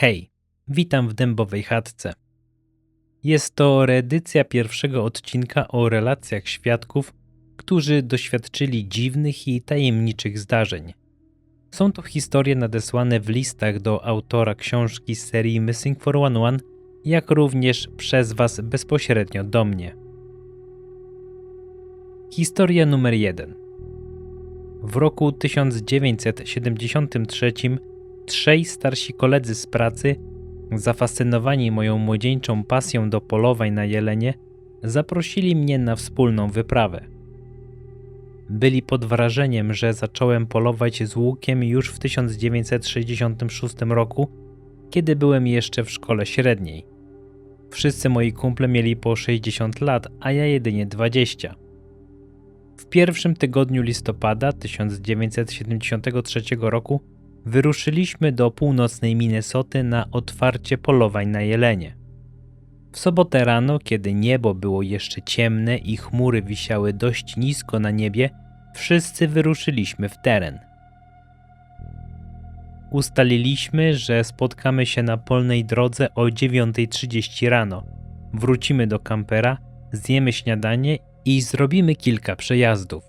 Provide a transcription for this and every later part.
Hej, witam w Dębowej Chatce. Jest to reedycja pierwszego odcinka o relacjach świadków, którzy doświadczyli dziwnych i tajemniczych zdarzeń. Są to historie nadesłane w listach do autora książki z serii Missing 411, jak również przez Was bezpośrednio do mnie. Historia numer 1. W roku 1973 trzej starsi koledzy z pracy, zafascynowani moją młodzieńczą pasją do polowań na jelenie, zaprosili mnie na wspólną wyprawę. Byli pod wrażeniem, że zacząłem polować z łukiem już w 1966 roku, kiedy byłem jeszcze w szkole średniej. Wszyscy moi kumple mieli po 60 lat, a ja jedynie 20. W pierwszym tygodniu listopada 1973 roku wyruszyliśmy do północnej Minnesoty na otwarcie polowań na jelenie. W sobotę rano, kiedy niebo było jeszcze ciemne i chmury wisiały dość nisko na niebie, wszyscy wyruszyliśmy w teren. Ustaliliśmy, że spotkamy się na polnej drodze o 9.30 rano. Wrócimy do kampera, zjemy śniadanie i zrobimy kilka przejazdów.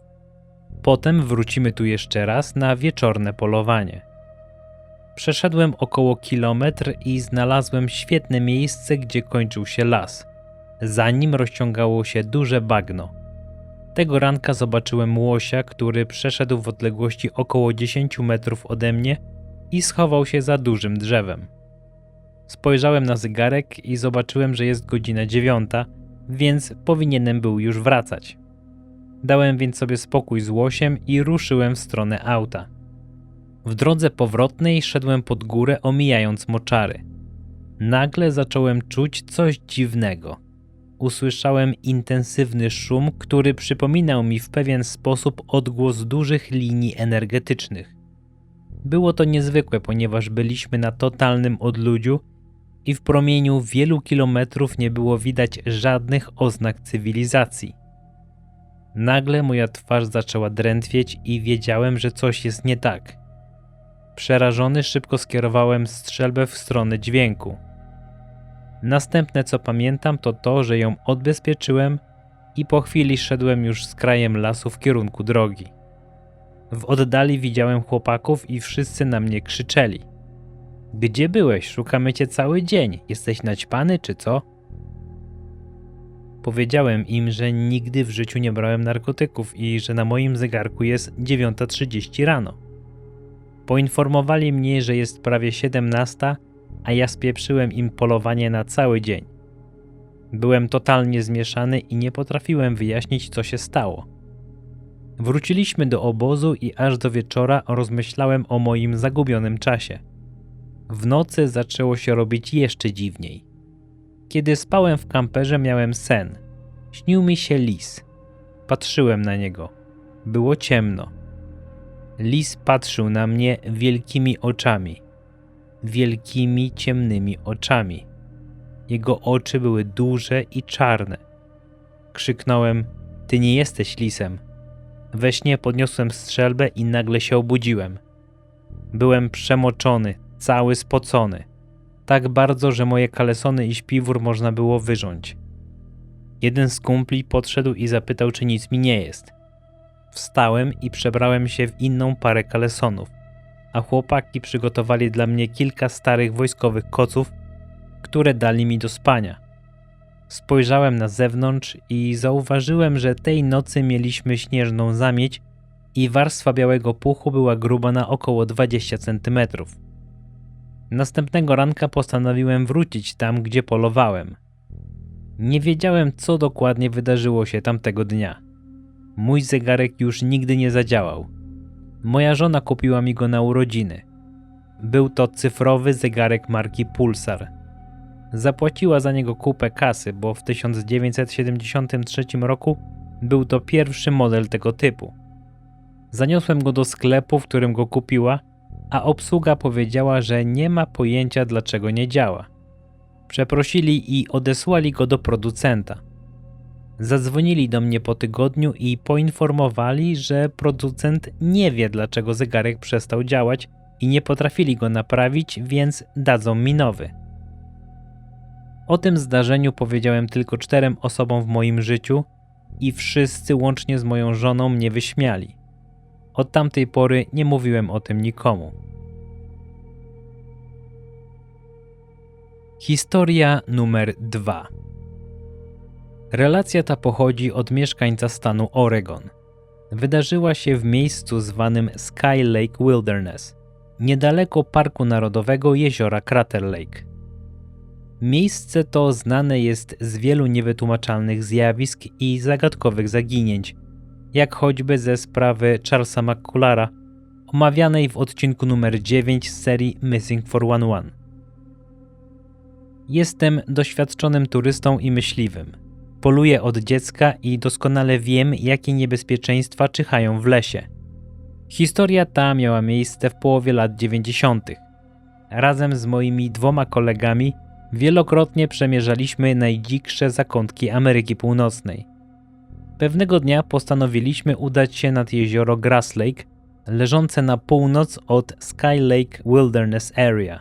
Potem wrócimy tu jeszcze raz na wieczorne polowanie. Przeszedłem około kilometr i znalazłem świetne miejsce, gdzie kończył się las. Za nim rozciągało się duże bagno. Tego ranka zobaczyłem łosia, który przeszedł w odległości około 10 metrów ode mnie i schował się za dużym drzewem. Spojrzałem na zegarek i zobaczyłem, że jest godzina dziewiąta, więc powinienem był już wracać. Dałem więc sobie spokój z łosiem i ruszyłem w stronę auta. W drodze powrotnej szedłem pod górę, omijając moczary. Nagle zacząłem czuć coś dziwnego. Usłyszałem intensywny szum, który przypominał mi w pewien sposób odgłos dużych linii energetycznych. Było to niezwykłe, ponieważ byliśmy na totalnym odludziu i w promieniu wielu kilometrów nie było widać żadnych oznak cywilizacji. Nagle moja twarz zaczęła drętwieć i wiedziałem, że coś jest nie tak. Przerażony szybko skierowałem strzelbę w stronę dźwięku. Następne co pamiętam to to, że ją odbezpieczyłem i po chwili szedłem już z krajem lasu w kierunku drogi. W oddali widziałem chłopaków i wszyscy na mnie krzyczeli. Gdzie byłeś? Szukamy cię cały dzień. Jesteś naćpany czy co? Powiedziałem im, że nigdy w życiu nie brałem narkotyków i że na moim zegarku jest 9.30 rano. Poinformowali mnie, że jest prawie 17, a ja spieprzyłem im polowanie na cały dzień. Byłem totalnie zmieszany i nie potrafiłem wyjaśnić, co się stało. Wróciliśmy do obozu i aż do wieczora rozmyślałem o moim zagubionym czasie. W nocy zaczęło się robić jeszcze dziwniej. Kiedy spałem w kamperze, miałem sen. Śnił mi się lis. Patrzyłem na niego. Było ciemno. Lis patrzył na mnie wielkimi oczami. Wielkimi, ciemnymi oczami. Jego oczy były duże i czarne. Krzyknąłem: Ty nie jesteś lisem. We śnie podniosłem strzelbę i nagle się obudziłem. Byłem przemoczony, cały spocony. Tak bardzo, że moje kalesony i śpiwór można było wyrząć. Jeden z kumpli podszedł i zapytał, czy nic mi nie jest. Wstałem i przebrałem się w inną parę kalesonów, a chłopaki przygotowali dla mnie kilka starych wojskowych koców, które dali mi do spania. Spojrzałem na zewnątrz i zauważyłem, że tej nocy mieliśmy śnieżną zamieć i warstwa białego puchu była gruba na około 20 cm. Następnego ranka postanowiłem wrócić tam, gdzie polowałem. Nie wiedziałem, co dokładnie wydarzyło się tamtego dnia. Mój zegarek już nigdy nie zadziałał. Moja żona kupiła mi go na urodziny. Był to cyfrowy zegarek marki Pulsar. Zapłaciła za niego kupę kasy, bo w 1973 roku był to pierwszy model tego typu. Zaniosłem go do sklepu, w którym go kupiła, a obsługa powiedziała, że nie ma pojęcia dlaczego nie działa. Przeprosili i odesłali go do producenta. Zadzwonili do mnie po tygodniu i poinformowali, że producent nie wie, dlaczego zegarek przestał działać i nie potrafili go naprawić, więc dadzą mi nowy. O tym zdarzeniu powiedziałem tylko czterem osobom w moim życiu i wszyscy łącznie z moją żoną mnie wyśmiali. Od tamtej pory nie mówiłem o tym nikomu. Historia numer 2 Relacja ta pochodzi od mieszkańca stanu Oregon. Wydarzyła się w miejscu zwanym Sky Lake Wilderness, niedaleko Parku Narodowego Jeziora Crater Lake. Miejsce to znane jest z wielu niewytłumaczalnych zjawisk i zagadkowych zaginięć, jak choćby ze sprawy Charlesa McCullera, omawianej w odcinku numer 9 z serii Missing 411. Jestem doświadczonym turystą i myśliwym. Poluję od dziecka i doskonale wiem, jakie niebezpieczeństwa czyhają w lesie. Historia ta miała miejsce w połowie lat 90. Razem z moimi dwoma kolegami wielokrotnie przemierzaliśmy najdziksze zakątki Ameryki Północnej. Pewnego dnia postanowiliśmy udać się nad jezioro Grass Lake, leżące na północ od Sky Lake Wilderness Area.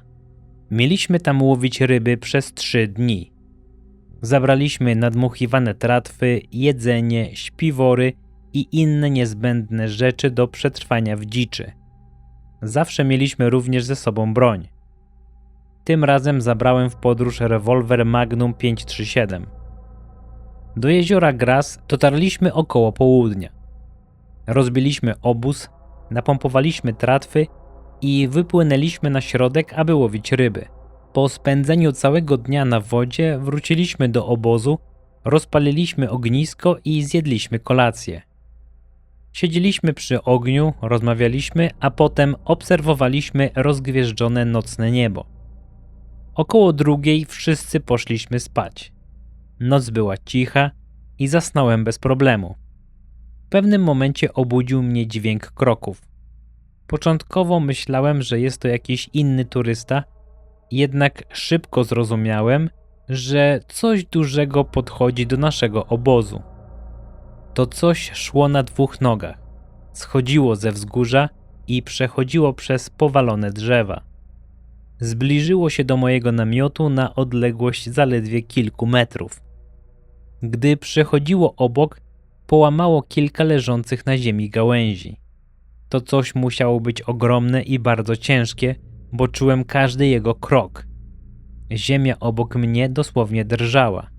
Mieliśmy tam łowić ryby przez trzy dni. Zabraliśmy nadmuchiwane tratwy, jedzenie, śpiwory i inne niezbędne rzeczy do przetrwania w dziczy. Zawsze mieliśmy również ze sobą broń. Tym razem zabrałem w podróż rewolwer Magnum 537. Do jeziora Gras dotarliśmy około południa. Rozbiliśmy obóz, napompowaliśmy tratwy i wypłynęliśmy na środek, aby łowić ryby. Po spędzeniu całego dnia na wodzie wróciliśmy do obozu, rozpaliliśmy ognisko i zjedliśmy kolację. Siedzieliśmy przy ogniu, rozmawialiśmy, a potem obserwowaliśmy rozgwieżdżone nocne niebo. Około drugiej wszyscy poszliśmy spać. Noc była cicha i zasnąłem bez problemu. W pewnym momencie obudził mnie dźwięk kroków. Początkowo myślałem, że jest to jakiś inny turysta, jednak szybko zrozumiałem, że coś dużego podchodzi do naszego obozu. To coś szło na dwóch nogach, schodziło ze wzgórza i przechodziło przez powalone drzewa. Zbliżyło się do mojego namiotu na odległość zaledwie kilku metrów. Gdy przechodziło obok, połamało kilka leżących na ziemi gałęzi. To coś musiało być ogromne i bardzo ciężkie, bo czułem każdy jego krok. Ziemia obok mnie dosłownie drżała.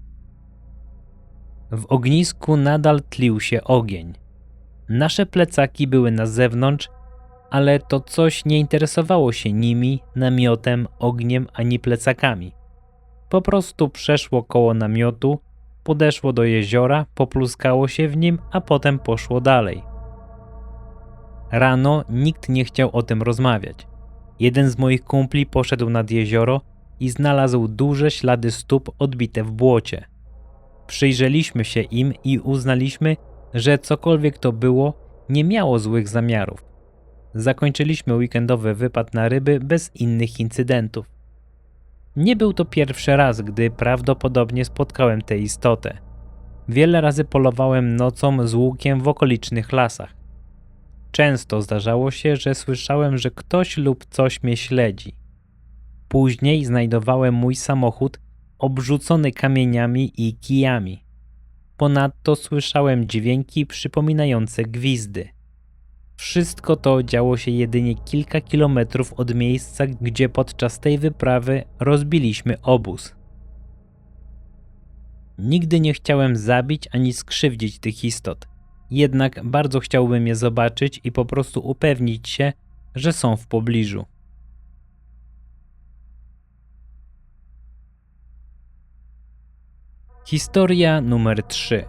W ognisku nadal tlił się ogień. Nasze plecaki były na zewnątrz, ale to coś nie interesowało się nimi, namiotem, ogniem ani plecakami. Po prostu przeszło koło namiotu, podeszło do jeziora, popluskało się w nim, a potem poszło dalej. Rano nikt nie chciał o tym rozmawiać. Jeden z moich kumpli poszedł nad jezioro i znalazł duże ślady stóp odbite w błocie. Przyjrzeliśmy się im i uznaliśmy, że cokolwiek to było, nie miało złych zamiarów. Zakończyliśmy weekendowy wypad na ryby bez innych incydentów. Nie był to pierwszy raz, gdy prawdopodobnie spotkałem tę istotę. Wiele razy polowałem nocą z łukiem w okolicznych lasach. Często zdarzało się, że słyszałem, że ktoś lub coś mnie śledzi. Później znajdowałem mój samochód obrzucony kamieniami i kijami. Ponadto słyszałem dźwięki przypominające gwizdy. Wszystko to działo się jedynie kilka kilometrów od miejsca, gdzie podczas tej wyprawy rozbiliśmy obóz. Nigdy nie chciałem zabić ani skrzywdzić tych istot, jednak bardzo chciałbym je zobaczyć i po prostu upewnić się, że są w pobliżu. Historia numer 3.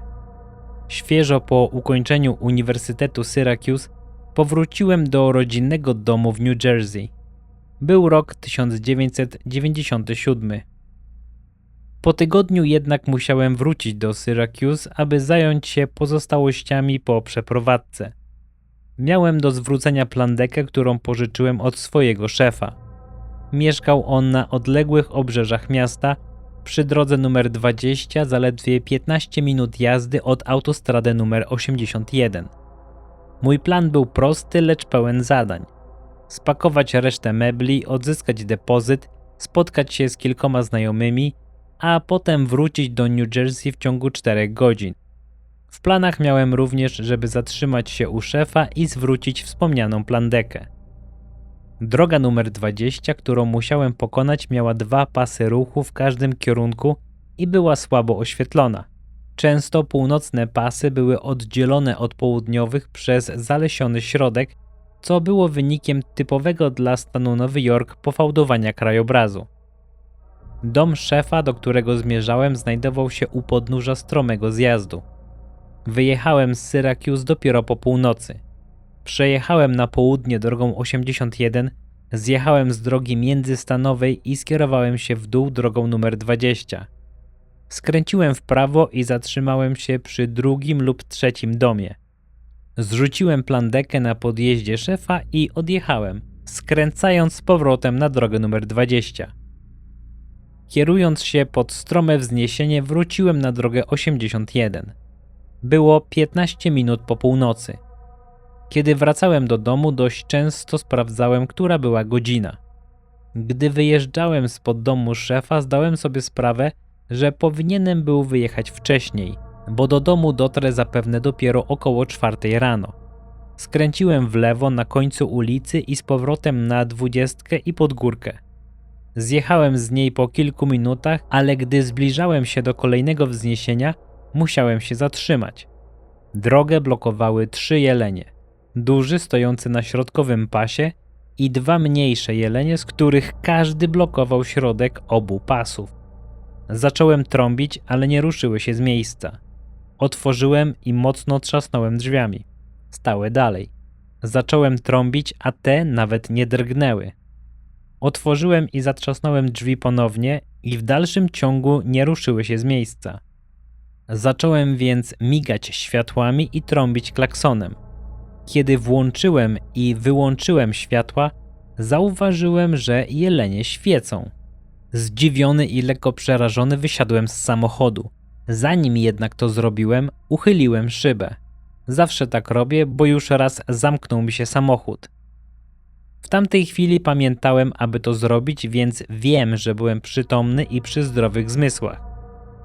Świeżo po ukończeniu Uniwersytetu Syracuse powróciłem do rodzinnego domu w New Jersey. Był rok 1997. Po tygodniu jednak musiałem wrócić do Syracuse, aby zająć się pozostałościami po przeprowadzce. Miałem do zwrócenia plandekę, którą pożyczyłem od swojego szefa. Mieszkał on na odległych obrzeżach miasta, przy drodze numer 20, zaledwie 15 minut jazdy od autostrady numer 81. Mój plan był prosty, lecz pełen zadań. spakować resztę mebli, odzyskać depozyt, spotkać się z kilkoma znajomymi, a potem wrócić do New Jersey w ciągu 4 godzin. W planach miałem również, żeby zatrzymać się u szefa i zwrócić wspomnianą plandekę. Droga numer 20, którą musiałem pokonać, miała dwa pasy ruchu w każdym kierunku i była słabo oświetlona. Często północne pasy były oddzielone od południowych przez zalesiony środek, co było wynikiem typowego dla stanu Nowy Jork pofałdowania krajobrazu. Dom szefa, do którego zmierzałem, znajdował się u podnóża stromego zjazdu. Wyjechałem z Syracuse dopiero po północy. Przejechałem na południe drogą 81, zjechałem z drogi międzystanowej i skierowałem się w dół drogą numer 20. Skręciłem w prawo i zatrzymałem się przy drugim lub trzecim domie. Zrzuciłem plandekę na podjeździe szefa i odjechałem, skręcając z powrotem na drogę numer 20. Kierując się pod strome wzniesienie, wróciłem na drogę 81. Było 15 minut po północy. Kiedy wracałem do domu, dość często sprawdzałem, która była godzina. Gdy wyjeżdżałem spod domu szefa, zdałem sobie sprawę, że powinienem był wyjechać wcześniej, bo do domu dotrę zapewne dopiero około czwartej rano. Skręciłem w lewo na końcu ulicy i z powrotem na dwudziestkę i pod górkę. Zjechałem z niej po kilku minutach, ale gdy zbliżałem się do kolejnego wzniesienia, musiałem się zatrzymać. Drogę blokowały trzy jelenie. Duży stojący na środkowym pasie i dwa mniejsze jelenie, z których każdy blokował środek obu pasów. Zacząłem trąbić, ale nie ruszyły się z miejsca. Otworzyłem i mocno trzasnąłem drzwiami. Stały dalej. Zacząłem trąbić, a te nawet nie drgnęły. Otworzyłem i zatrzasnąłem drzwi ponownie i w dalszym ciągu nie ruszyły się z miejsca. Zacząłem więc migać światłami i trąbić klaksonem. Kiedy włączyłem i wyłączyłem światła, zauważyłem, że jelenie świecą. Zdziwiony i lekko przerażony wysiadłem z samochodu. Zanim jednak to zrobiłem, uchyliłem szybę. Zawsze tak robię, bo już raz zamknął mi się samochód. W tamtej chwili pamiętałem, aby to zrobić, więc wiem, że byłem przytomny i przy zdrowych zmysłach.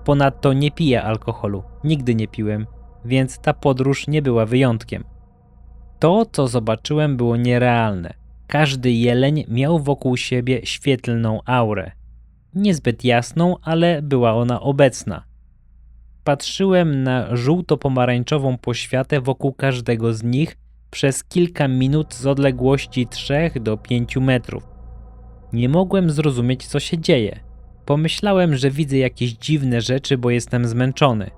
Ponadto nie piję alkoholu, nigdy nie piłem, więc ta podróż nie była wyjątkiem. To, co zobaczyłem, było nierealne. Każdy jeleń miał wokół siebie świetlną aurę. Niezbyt jasną, ale była ona obecna. Patrzyłem na żółto-pomarańczową poświatę wokół każdego z nich przez kilka minut z odległości 3 do 5 metrów. Nie mogłem zrozumieć, co się dzieje. Pomyślałem, że widzę jakieś dziwne rzeczy, bo jestem zmęczony.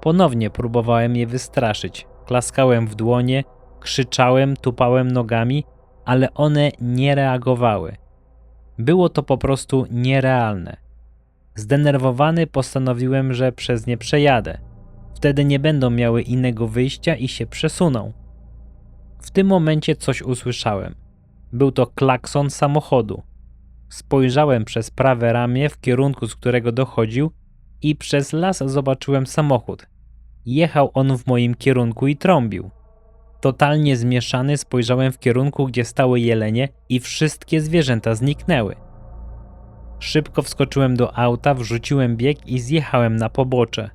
Ponownie próbowałem je wystraszyć. Klaskałem w dłonie, krzyczałem, tupałem nogami, ale one nie reagowały. Było to po prostu nierealne. Zdenerwowany postanowiłem, że przez nie przejadę. Wtedy nie będą miały innego wyjścia i się przesuną. W tym momencie coś usłyszałem. Był to klakson samochodu. Spojrzałem przez prawe ramię w kierunku, z którego dochodził, i przez las zobaczyłem samochód. Jechał on w moim kierunku i trąbił. Totalnie zmieszany spojrzałem w kierunku, gdzie stały jelenie i wszystkie zwierzęta zniknęły. Szybko wskoczyłem do auta, wrzuciłem bieg i zjechałem na pobocze.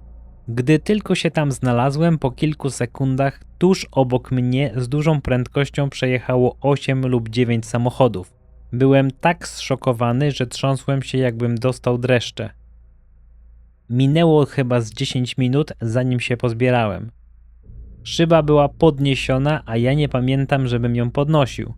Gdy tylko się tam znalazłem, po kilku sekundach tuż obok mnie z dużą prędkością przejechało 8 lub 9 samochodów. Byłem tak zszokowany, że trząsłem się, jakbym dostał dreszcze. Minęło chyba z 10 minut, zanim się pozbierałem. Szyba była podniesiona, a ja nie pamiętam, żebym ją podnosił.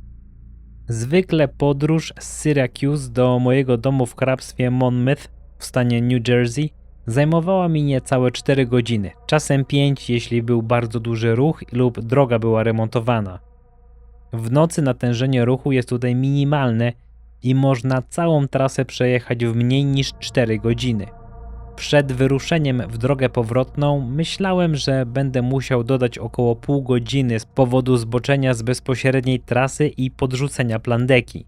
Zwykle podróż z Syracuse do mojego domu w hrabstwie Monmouth w stanie New Jersey zajmowała mi niecałe 4 godziny, czasem 5, jeśli był bardzo duży ruch lub droga była remontowana. W nocy natężenie ruchu jest tutaj minimalne i można całą trasę przejechać w mniej niż 4 godziny. Przed wyruszeniem w drogę powrotną myślałem, że będę musiał dodać około pół godziny z powodu zboczenia z bezpośredniej trasy i podrzucenia plandeki.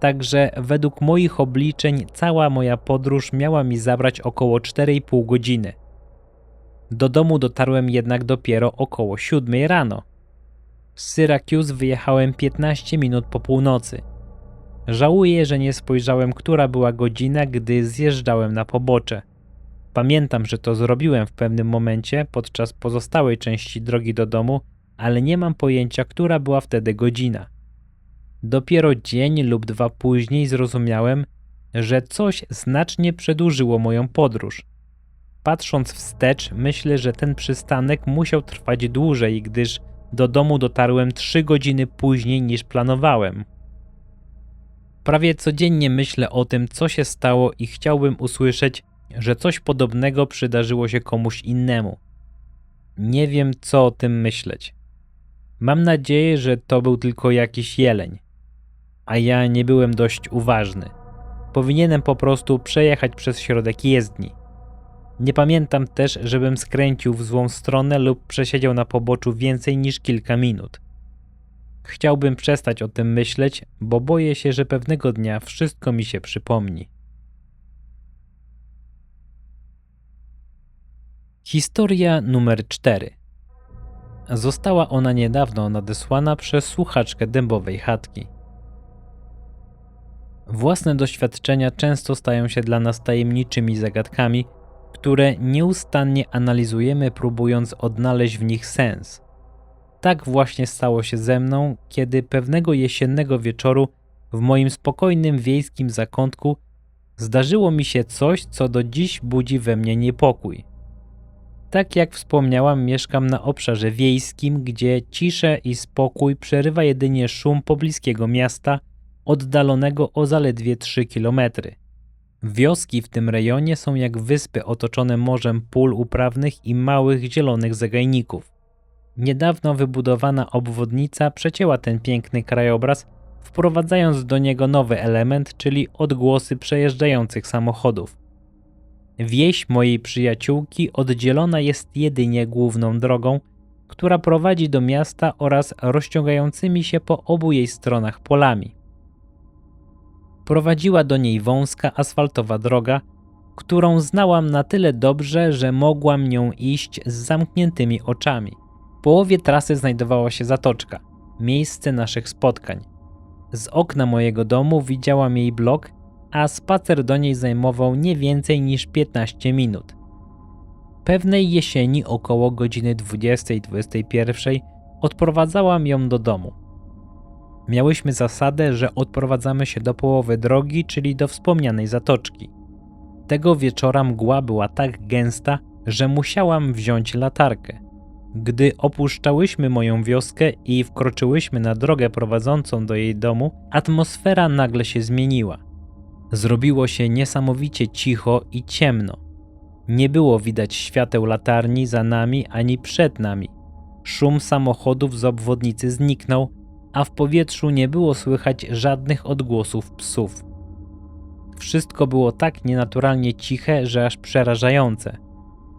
Także według moich obliczeń cała moja podróż miała mi zabrać około 4,5 godziny. Do domu dotarłem jednak dopiero około 7 rano. Z Syracuse wyjechałem 15 minut po północy. Żałuję, że nie spojrzałem, która była godzina, gdy zjeżdżałem na pobocze. Pamiętam, że to zrobiłem w pewnym momencie podczas pozostałej części drogi do domu, ale nie mam pojęcia, która była wtedy godzina. Dopiero dzień lub dwa później zrozumiałem, że coś znacznie przedłużyło moją podróż. Patrząc wstecz, myślę, że ten przystanek musiał trwać dłużej, gdyż do domu dotarłem trzy godziny później niż planowałem. Prawie codziennie myślę o tym, co się stało i chciałbym usłyszeć, że coś podobnego przydarzyło się komuś innemu. Nie wiem, co o tym myśleć. Mam nadzieję, że to był tylko jakiś jeleń, a ja nie byłem dość uważny. Powinienem po prostu przejechać przez środek jezdni. Nie pamiętam też, żebym skręcił w złą stronę lub przesiedział na poboczu więcej niż kilka minut. Chciałbym przestać o tym myśleć, bo boję się, że pewnego dnia wszystko mi się przypomni. Historia numer 4 Została ona niedawno nadesłana przez słuchaczkę dębowej chatki. Własne doświadczenia często stają się dla nas tajemniczymi zagadkami, które nieustannie analizujemy, próbując odnaleźć w nich sens. Tak właśnie stało się ze mną, kiedy pewnego jesiennego wieczoru w moim spokojnym wiejskim zakątku zdarzyło mi się coś, co do dziś budzi we mnie niepokój. Tak jak wspomniałam, mieszkam na obszarze wiejskim, gdzie ciszę i spokój przerywa jedynie szum pobliskiego miasta, oddalonego o zaledwie 3 kilometry. Wioski w tym rejonie są jak wyspy otoczone morzem pól uprawnych i małych zielonych zagajników. Niedawno wybudowana obwodnica przecięła ten piękny krajobraz, wprowadzając do niego nowy element, czyli odgłosy przejeżdżających samochodów. Wieś mojej przyjaciółki oddzielona jest jedynie główną drogą, która prowadzi do miasta oraz rozciągającymi się po obu jej stronach polami. Prowadziła do niej wąska asfaltowa droga, którą znałam na tyle dobrze, że mogłam nią iść z zamkniętymi oczami. W połowie trasy znajdowała się zatoczka, miejsce naszych spotkań. Z okna mojego domu widziałam jej blok a spacer do niej zajmował nie więcej niż 15 minut. Pewnej jesieni około godziny 20-21 odprowadzałam ją do domu. Miałyśmy zasadę, że odprowadzamy się do połowy drogi, czyli do wspomnianej zatoczki. Tego wieczora mgła była tak gęsta, że musiałam wziąć latarkę. Gdy opuszczałyśmy moją wioskę i wkroczyłyśmy na drogę prowadzącą do jej domu, atmosfera nagle się zmieniła. Zrobiło się niesamowicie cicho i ciemno. Nie było widać świateł latarni za nami ani przed nami. Szum samochodów z obwodnicy zniknął, a w powietrzu nie było słychać żadnych odgłosów psów. Wszystko było tak nienaturalnie ciche, że aż przerażające.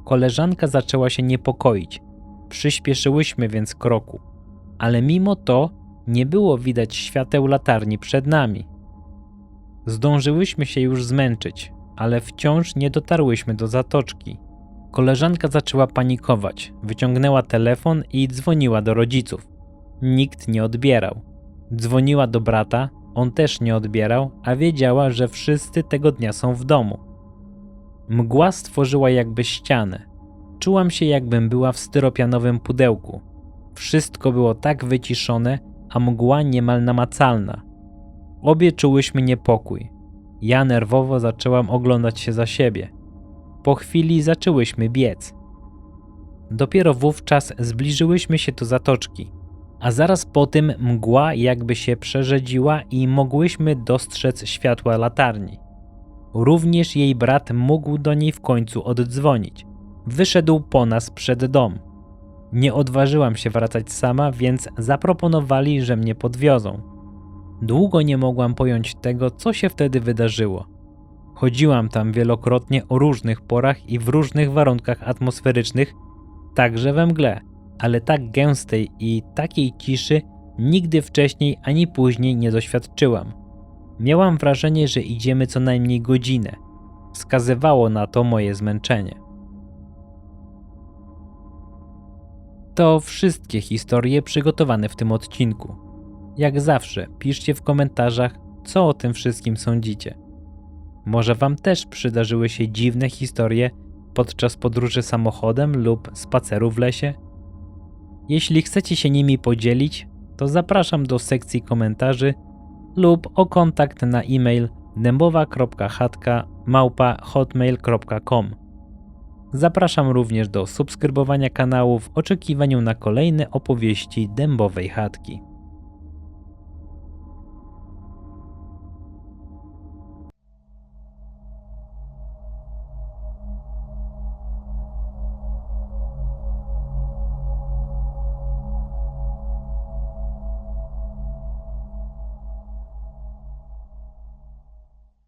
Koleżanka zaczęła się niepokoić. Przyspieszyłyśmy więc kroku, ale mimo to nie było widać świateł latarni przed nami. Zdążyłyśmy się już zmęczyć, ale wciąż nie dotarłyśmy do zatoczki. Koleżanka zaczęła panikować, wyciągnęła telefon i dzwoniła do rodziców. Nikt nie odbierał. Dzwoniła do brata, on też nie odbierał, a wiedziała, że wszyscy tego dnia są w domu. Mgła stworzyła jakby ścianę. Czułam się, jakbym była w styropianowym pudełku. Wszystko było tak wyciszone, a mgła niemal namacalna. Obie czułyśmy niepokój. Ja nerwowo zaczęłam oglądać się za siebie. Po chwili zaczęłyśmy biec. Dopiero wówczas zbliżyłyśmy się do zatoczki, a zaraz po tym mgła jakby się przerzedziła i mogłyśmy dostrzec światła latarni. Również jej brat mógł do niej w końcu oddzwonić. Wyszedł po nas przed dom. Nie odważyłam się wracać sama, więc zaproponowali, że mnie podwiozą. Długo nie mogłam pojąć tego, co się wtedy wydarzyło. Chodziłam tam wielokrotnie o różnych porach i w różnych warunkach atmosferycznych, także we mgle, ale tak gęstej i takiej ciszy nigdy wcześniej ani później nie doświadczyłam. Miałam wrażenie, że idziemy co najmniej godzinę. Wskazywało na to moje zmęczenie. To wszystkie historie przygotowane w tym odcinku. Jak zawsze, piszcie w komentarzach, co o tym wszystkim sądzicie. Może Wam też przydarzyły się dziwne historie podczas podróży samochodem lub spaceru w lesie? Jeśli chcecie się nimi podzielić, to zapraszam do sekcji komentarzy lub o kontakt na e-mail dębowa.chatka@hotmail.com. Zapraszam również do subskrybowania kanału w oczekiwaniu na kolejne opowieści dębowej chatki.